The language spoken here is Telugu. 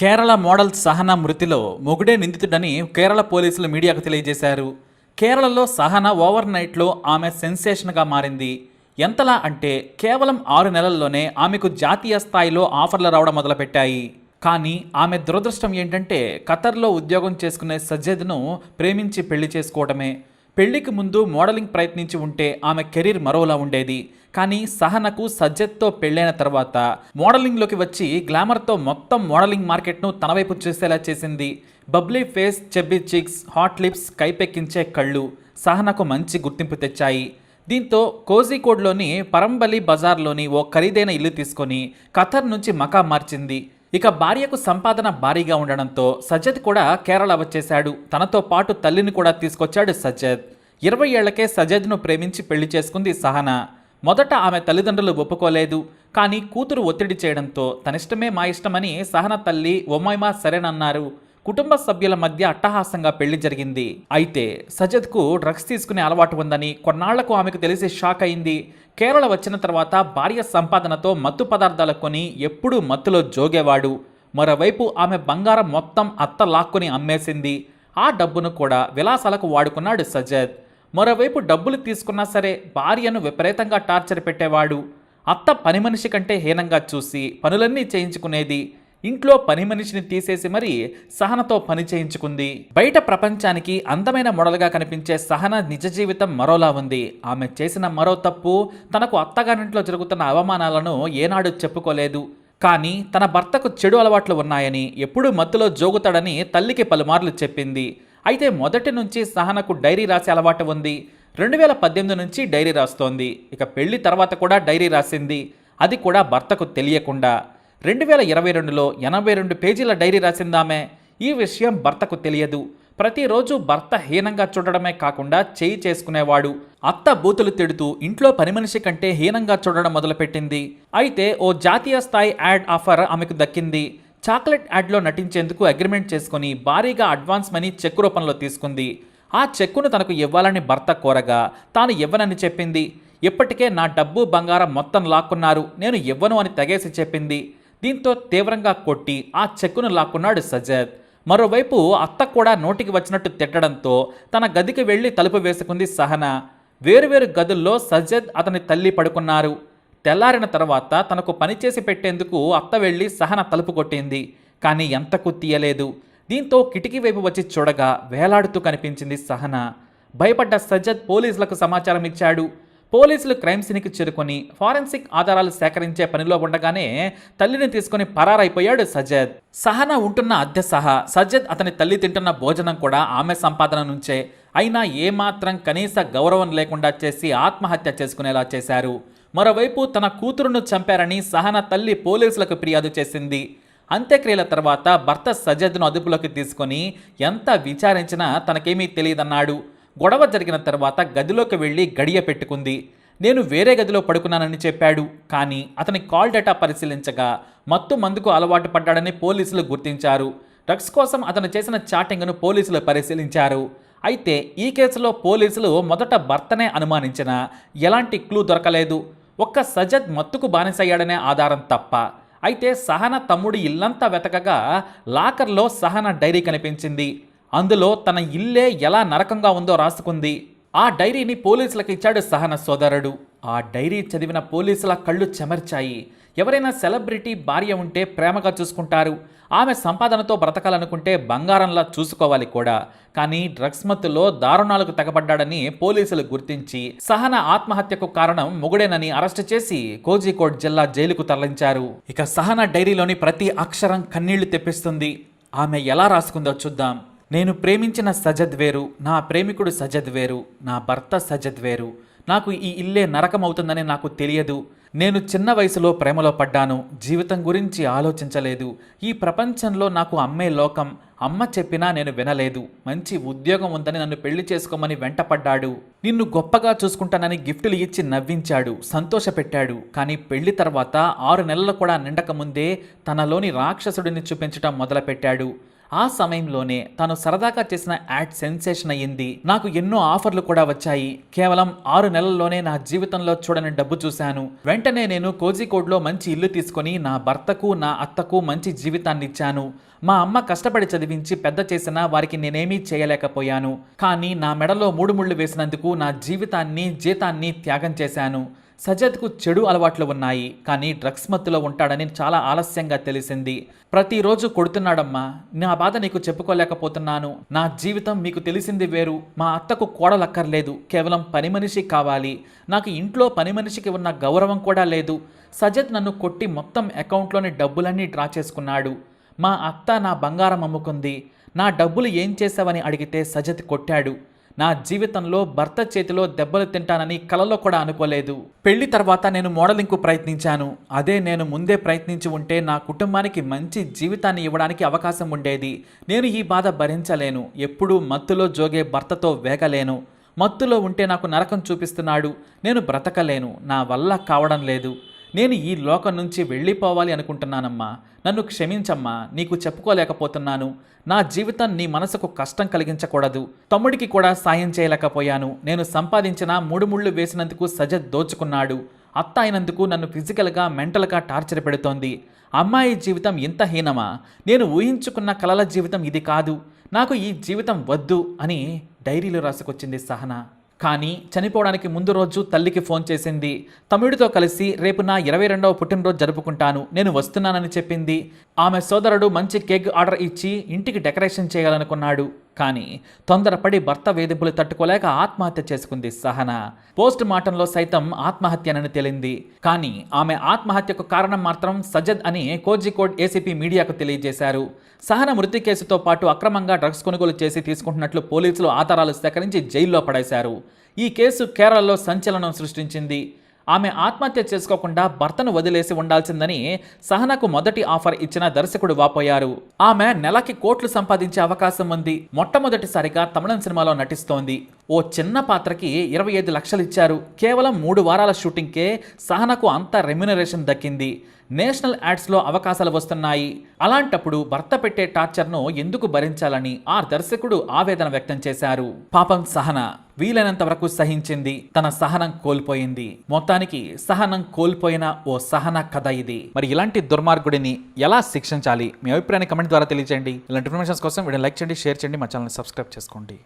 కేరళ మోడల్ సహనా మృతిలో మొగుడే నిందితుడని కేరళ పోలీసులు మీడియాకు తెలియజేశారు. కేరళలో సహనా ఓవర్ నైట్లో ఆమె సెన్సేషన్గా మారింది. ఎంతలా అంటే కేవలం ఆరు నెలల్లోనే ఆమెకు జాతీయ స్థాయిలో ఆఫర్లు రావడం మొదలుపెట్టాయి. కానీ ఆమె దురదృష్టం ఏంటంటే ఖతర్లో ఉద్యోగం చేసుకునే సజ్జద్ను ప్రేమించి పెళ్ళి చేసుకోవడమే పెళ్ళికి ముందు మోడలింగ్ ప్రయత్నించి ఉంటే ఆమె కెరీర్ మరోలా ఉండేది. కానీ సహనకు సజ్జత్తో పెళ్ళైన తర్వాత మోడలింగ్లోకి వచ్చి గ్లామర్తో మొత్తం మోడలింగ్ మార్కెట్ను తన వైపు చూసేలా చేసింది. Bubbly face chubby cheeks hot lips కైపెక్కించే కళ్ళు సహనకు మంచి గుర్తింపు తెచ్చాయి. దీంతో కోజికోడ్లోని పరంబలి బజార్లోని ఓ ఖరీదైన ఇల్లు తీసుకొని ఖతర్ నుంచి మకా మార్చింది. ఇక భార్యకు సంపాదన భారీగా ఉండడంతో సజ్జద్ కూడా కేరళ వచ్చేశాడు. తనతో పాటు తల్లిని కూడా తీసుకొచ్చాడు సజ్జద్. ఇరవై ఏళ్ళకే సజ్జద్ను ప్రేమించి పెళ్ళి చేసుకుంది సహనా. మొదట ఆమె తల్లిదండ్రులు ఒప్పుకోలేదు కానీ కూతురు ఒత్తిడి చేయడంతో తనిష్టమే మా ఇష్టమని సహన తల్లి ఒమ్మాయిమా సరేనన్నారు. కుటుంబ సభ్యుల మధ్య అట్టహాసంగా పెళ్ళి జరిగింది. అయితే సజద్కు డ్రగ్స్ తీసుకునే అలవాటు ఉందని కొన్నాళ్ళకు ఆమెకు తెలిసి షాక్ అయింది. కేరళ వచ్చిన తర్వాత భార్య సంపాదనతో మత్తు పదార్థాలు కొని ఎప్పుడూ మత్తులో జోగేవాడు. మరోవైపు ఆమె బంగారం మొత్తం అత్త లాక్కుని అమ్మేసింది. ఆ డబ్బును కూడా విలాసాలకు వాడుకున్నాడు సజద్ మరోవైపు డబ్బులు తీసుకున్నా సరే భార్యను విపరీతంగా టార్చర్ పెట్టేవాడు. అత్త పని మనిషి కంటే హీనంగా చూసి పనులన్నీ చేయించుకునేది. ఇంట్లో పని మనిషిని తీసేసి మరీ సహనతో పని చేయించుకుంది. బయట ప్రపంచానికి అందమైన మోడల్గా కనిపించే సహన నిజ జీవితం మరోలా ఉంది. ఆమె చేసిన మరో తప్పు తనకు అత్తగారింట్లో జరుగుతున్న అవమానాలను ఏనాడు చెప్పుకోలేదు. కానీ తన భర్తకు చెడు అలవాట్లు ఉన్నాయని ఎప్పుడూ మత్తులో జోగుతాడని తల్లికి పలుమార్లు చెప్పింది. అయితే మొదటి నుంచి సహనకు డైరీ రాసే అలవాటు ఉంది. రెండు వేల పద్దెనిమిది నుంచి డైరీ రాస్తోంది. ఇక పెళ్ళి తర్వాత కూడా డైరీ రాసింది. అది కూడా భర్తకు తెలియకుండా. రెండు వేల ఇరవై రెండులో ఎనభై రెండు పేజీల డైరీ రాసిందామే. ఈ విషయం భర్తకు తెలియదు. ప్రతిరోజు భర్త హీనంగా చూడడమే కాకుండా చేయి చేసుకునేవాడు. అత్త బూతులు తిడుతూ ఇంట్లో పని మనిషి కంటే హీనంగా చూడడం మొదలుపెట్టింది. అయితే ఓ జాతీయ స్థాయి యాడ్ ఆఫర్ ఆమెకు దక్కింది. చాక్లెట్ యాడ్లో నటించేందుకు అగ్రిమెంట్ చేసుకుని భారీగా అడ్వాన్స్ మనీ చెక్కు రూపంలో తీసుకుంది. ఆ చెక్కును తనకు ఇవ్వాలని భర్త కోరగా తాను ఇవ్వనని చెప్పింది. ఇప్పటికే నా డబ్బు బంగారం మొత్తం లాక్కున్నారు నేను ఇవ్వను అని తెగేసి చెప్పింది. దీంతో తీవ్రంగా కొట్టి ఆ చెక్కును లాక్కున్నాడు సజద్ మరోవైపు అత్త కూడా నోటికి వచ్చినట్టు తిట్టడంతో తన గదికి వెళ్ళి తలుపు వేసుకుంది సహన. వేరువేరు గదుల్లో సజ్జద్ అతని తల్లి పడుకున్నారు. తెల్లారిన తర్వాత తనకు పనిచేసి పెట్టేందుకు అత్త వెళ్ళి సహన తలుపు కొట్టింది. కానీ ఎంతకు తీయలేదు. దీంతో కిటికీ వైపు వచ్చి చూడగా వేలాడుతూ కనిపించింది సహన. భయపడ్డ సజ్జద్ పోలీసులకు సమాచారం ఇచ్చాడు. పోలీసులు క్రైమ్ సీన్కి చేరుకొని ఫారెన్సిక్ ఆధారాలు సేకరించే పనిలో ఉండగానే తల్లిని తీసుకుని పరారైపోయాడు సజ్జద్. సహన ఉంటున్న అద్దె సహా. సజ్జద్ అతని తల్లి తింటున్న భోజనం కూడా ఆమె సంపాదన నుంచే. అయినా ఏమాత్రం కనీస గౌరవం లేకుండా చేసి ఆత్మహత్య చేసుకునేలా చేశారు. మరోవైపు తన కూతురును చంపారని సహన తల్లి పోలీసులకు ఫిర్యాదు చేసింది. అంత్యక్రియల తర్వాత భర్త సజ్జద్ను అదుపులోకి తీసుకొని ఎంత విచారించినా తనకేమీ తెలియదన్నాడు. గొడవ జరిగిన తర్వాత గదిలోకి వెళ్ళి గడియ పెట్టుకుంది. నేను వేరే గదిలో పడుకున్నానని చెప్పాడు. కానీ అతని కాల్ డేటా పరిశీలించగా మత్తు మందుకు అలవాటు పడ్డాడని పోలీసులు గుర్తించారు. డ్రగ్స్ కోసం అతను చేసిన చాటింగ్ను పోలీసులు పరిశీలించారు. అయితే ఈ కేసులో పోలీసులు మొదట భర్తనే అనుమానించిన ఎలాంటి క్లూ దొరకలేదు. ఒక్క సజద్ మత్తుకు బానిసయ్యాడనే ఆధారం తప్ప. అయితే సహన తమ్ముడి ఇల్లంతా వెతకగా లాకర్లో సహన డైరీ కనిపించింది. అందులో తన ఇల్లే ఎలా నరకంగా ఉందో రాసుకుంది. ఆ డైరీని పోలీసులకు ఇచ్చాడు సహన సోదరుడు. ఆ డైరీ చదివిన పోలీసుల కళ్ళు చెమర్చాయి. ఎవరైనా సెలబ్రిటీ భార్య ఉంటే ప్రేమగా చూసుకుంటారు. ఆమె సంపాదనతో బ్రతకాలనుకుంటే బంగారంలా చూసుకోవాలి కూడా. కానీ డ్రగ్స్ మత్తులో దారుణాలకు తెగబడ్డాడని పోలీసులు గుర్తించి సహన ఆత్మహత్యకు కారణం మొగుడేనని అరెస్టు చేసి కోజికోడ్ జిల్లా జైలుకు తరలించారు. ఇక సహన డైరీలోని ప్రతి అక్షరం కన్నీళ్ళు తెప్పిస్తుంది. ఆమె ఎలా రాసుకుందో చూద్దాం. నేను ప్రేమించిన సజద్ వేరు నా ప్రేమికుడు సజద్ వేరు నా భర్త సజద్ వేరు నాకు ఈ ఇల్లే నరకమవుతుందని నాకు తెలియదు. నేను చిన్న వయసులో ప్రేమలో పడ్డాను. జీవితం గురించి ఆలోచించలేదు. ఈ ప్రపంచంలో నాకు అమ్మే లోకం. అమ్మ చెప్పినా నేను వినలేదు. మంచి ఉద్యోగం ఉందని నన్ను పెళ్ళి చేసుకోమని వెంటపడ్డాడు. నిన్ను గొప్పగా చూసుకుంటానని గిఫ్టులు ఇచ్చి నవ్వించాడు. సంతోషపెట్టాడు. కానీ పెళ్ళి తర్వాత ఆరు నెలలు కూడా నిండక ముందే తనలోని రాక్షసుడిని చూపించటం మొదలుపెట్టాడు. ఆ సమయంలోనే తను సరదాగా చేసిన యాడ్ సెన్సేషన్ అయ్యింది. నాకు ఎన్నో ఆఫర్లు కూడా వచ్చాయి. కేవలం ఆరు నెలల్లోనే నా జీవితంలో చూడని డబ్బు చూశాను. వెంటనే నేను కోజికోడ్లో మంచి ఇల్లు తీసుకొని నా భర్తకు నా అత్తకు మంచి జీవితాన్ని ఇచ్చాను. మా అమ్మ కష్టపడి చదివించి పెద్ద చేసినా వారికి నేనేమీ చేయలేకపోయాను. కానీ నా మెడలో మూడు ముళ్ళు వేసినందుకు నా జీవితాన్ని జీతాన్ని త్యాగం చేశాను. సజత్కు చెడు అలవాట్లు ఉన్నాయి కానీ డ్రగ్స్ మత్తులో ఉంటాడని చాలా ఆలస్యంగా తెలిసింది. ప్రతిరోజు కొడుతున్నాడమ్మా నా బాధ నీకు చెప్పుకోలేకపోతున్నాను. నా జీవితం మీకు తెలిసింది వేరు. మా అత్తకు కోడలక్కర్లేదు కేవలం పని మనిషి కావాలి. నాకు ఇంట్లో పని మనిషికి ఉన్న గౌరవం కూడా లేదు. సజత్ నన్ను కొట్టి మొత్తం అకౌంట్లోని డబ్బులన్నీ డ్రా చేసుకున్నాడు. మా అత్త నా బంగారం అమ్ముకుంది. నా డబ్బులు ఏం చేశావని అడిగితే సజత్ కొట్టాడు. నా జీవితంలో భర్త చేతిలో దెబ్బలు తింటానని కలలో కూడా అనుకోలేదు. పెళ్ళి తర్వాత నేను మోడలింగ్కు ప్రయత్నించాను. అదే నేను ముందే ప్రయత్నించి ఉంటే నా కుటుంబానికి మంచి జీవితాన్ని ఇవ్వడానికి అవకాశం ఉండేది. నేను ఈ బాధ భరించలేను. ఎప్పుడూ మత్తులో జోగే భర్తతో వేగలేను. మత్తులో ఉంటే నాకు నరకం చూపిస్తున్నాడు. నేను బ్రతకలేను. నా వల్ల కావడం లేదు. నేను ఈ లోకం నుంచి వెళ్ళిపోవాలి అనుకుంటున్నానమ్మా. నన్ను క్షమించమ్మా. నీకు చెప్పుకోలేకపోతున్నాను. నా జీవితం నీ మనసుకు కష్టం కలిగించకూడదు. తమ్ముడికి కూడా సాయం చేయలేకపోయాను. నేను సంపాదించిన మూడు ముళ్ళు వేసినందుకు సజత్ దోచుకున్నాడు. అత్త అయినందుకు నన్ను ఫిజికల్గా మెంటల్గా టార్చర్ పెడుతోంది. అమ్మాయి జీవితం ఇంత హీనమా? నేను ఊహించుకున్న కలల జీవితం ఇది కాదు. నాకు ఈ జీవితం వద్దు అని డైరీలో రాసుకొచ్చింది సహనా. కానీ చనిపోవడానికి ముందు రోజు తల్లికి ఫోన్ చేసింది. తమ్ముడితో కలిసి రేపు నా ఇరవై రెండవ పుట్టినరోజు జరుపుకుంటాను. నేను వస్తున్నానని చెప్పింది. ఆమె సోదరుడు మంచి కేక్ ఆర్డర్ ఇచ్చి ఇంటికి డెకరేషన్ చేయాలనుకున్నాడు. కానీ తొందరపడి భర్త వేధింపులు తట్టుకోలేక ఆత్మహత్య చేసుకుంది సహన. పోస్ట్ మార్టంలో సైతం ఆత్మహత్యనని తేలింది. కానీ ఆమె ఆత్మహత్యకు కారణం మాత్రం సజద్ అని కోజికోడ్ ఏసీపీ మీడియాకు తెలియజేశారు. సహన మృతి కేసుతో పాటు అక్రమంగా డ్రగ్స్ కొనుగోలు చేసి తీసుకుంటున్నట్లు పోలీసులు ఆధారాలు సేకరించి జైల్లో పడేశారు. ఈ కేసు కేరళలో సంచలనం సృష్టించింది. ఆమె ఆత్మహత్య చేసుకోకుండా భర్తను వదిలేసి ఉండాల్సిందని సహనకు మొదటి ఆఫర్ ఇచ్చిన దర్శకుడు వాపోయారు. ఆమె నెలకి కోట్లు సంపాదించే అవకాశం ఉంది. మొట్టమొదటిసారిగా తమిళం సినిమాలో నటిస్తోంది. ఓ చిన్న పాత్రకి ఇరవై ఐదు లక్షలు ఇచ్చారు. కేవలం మూడు వారాల షూటింగ్కే సహనకు అంత రెమ్యునరేషన్ దక్కింది. నేషనల్ యాడ్స్లో అవకాశాలు వస్తున్నాయి. అలాంటప్పుడు భర్త పెట్టే టార్చర్ను ఎందుకు భరించాలని ఆ దర్శకుడు ఆవేదన వ్యక్తం చేశారు. పాపం సహన వీలైనంత వరకు సహించింది. తన సహనం కోల్పోయింది. మొత్తానికి సహనం కోల్పోయిన ఓ సహన కథ ఇది. మరి ఇలాంటి దుర్మార్గుడిని ఎలా శిక్షించాలి? మీ అభిప్రాయాన్ని కమెంట్ ద్వారా తెలియజేయండి ఇలాంటి ఇన్ఫర్మేషన్స్ కోసం వీడియో లైక్ చేయండి షేర్ చేయండి మా ఛానల్ని సబ్స్క్రైబ్ చేసుకోండి.